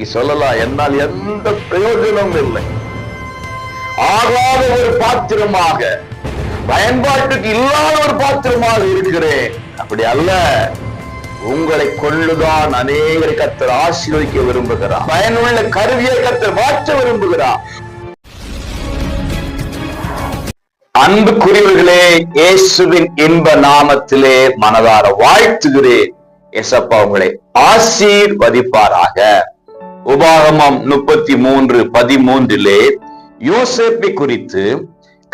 இன்னைக்கு சொல்லலாம் என்னால் எந்த பிரயோஜனமும் இல்லை. ஆகாத ஒரு பாத்திரமாக பயன்பாட்டுக்கு இல்லாத ஒரு பாத்திரமாக இருக்கிறேன். அப்படி அல்ல உங்களை கொள்ளுதான் அநேகரை கத்தர் ஆசீர்வதிக்க விரும்புகிறார். பயனுள்ள கருவியை கத்தர் மாற்ற விரும்புகிறார். அன்புக்குரியவர்களே இயேசுவின் இன்ப நாமத்திலே மனதார வாழ்த்துகிறேன். எசப்பா உங்களை ஆசீர்வதிப்பாராக. உபாகமம் முப்பத்தி மூன்று பதிமூன்றிலே யோசேப்பை குறித்து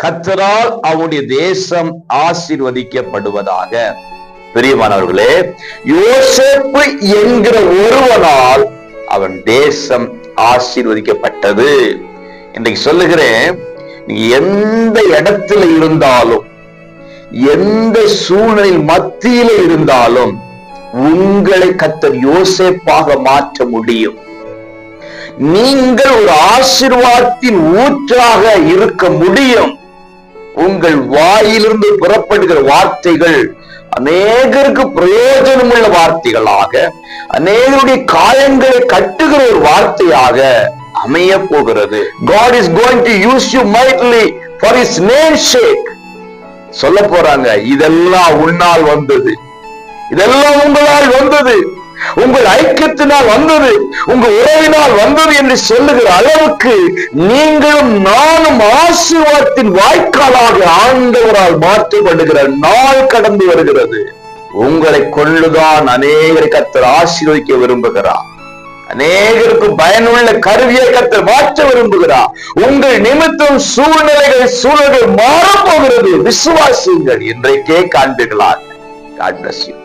கத்தரால் அவனுடைய தேசம் ஆசீர்வதிக்கப்படுவதாக. பெரியமானவர்களே யோசேப்பு என்கிற ஒருவனால் அவன் தேசம் ஆசீர்வதிக்கப்பட்டது. இன்றைக்கு சொல்லுகிறேன் நீ எந்த இடத்துல இருந்தாலும் எந்த சூழ்நிலை மத்தியில இருந்தாலும் உங்களை கத்தர் யோசேப்பாக மாற்ற முடியும். நீங்கள் ஒரு ஆசிர்வாதத்தின் ஊற்றாக இருக்க முடியும். உங்கள் வாயிலிருந்து புறப்படுகிற வார்த்தைகள் அநேகருக்கு பிரயோஜனமுள்ள வார்த்தைகளாக அநேகருடைய காயங்களை கட்டுகிற ஒரு வார்த்தையாக அமைய போகிறது. God is going to use you mightily for his name sake. சொல்ல போறாங்க இதெல்லாம் உன்னால் வந்தது. இதெல்லாம் உங்களால் வந்தது. உங்கள் ஐக்கியத்தினால் வந்தது உங்கள் உறவினால் வந்தது என்று சொல்லுகிற அளவுக்கு நீங்களும் நானும் ஆசீர்வாதத்தின் வாய்க்காலாக ஆண்டவரால் மாற்றப்படுகிற நாள் கடந்து வருகிறது. உங்களை கொள்ளுதான் அநேகரை கத்தர் ஆசீர்வதிக்க விரும்புகிறார். அநேகருக்கு பயனுள்ள கருவியை கத்தர் மாற்ற விரும்புகிறார். உங்கள் நிமித்தம் சூழ்நிலைகள் சூழல்கள் மாறப்போகிறது விசுவாசியுங்கள். இன்றைக்கே காண்பீர்களாக. God bless you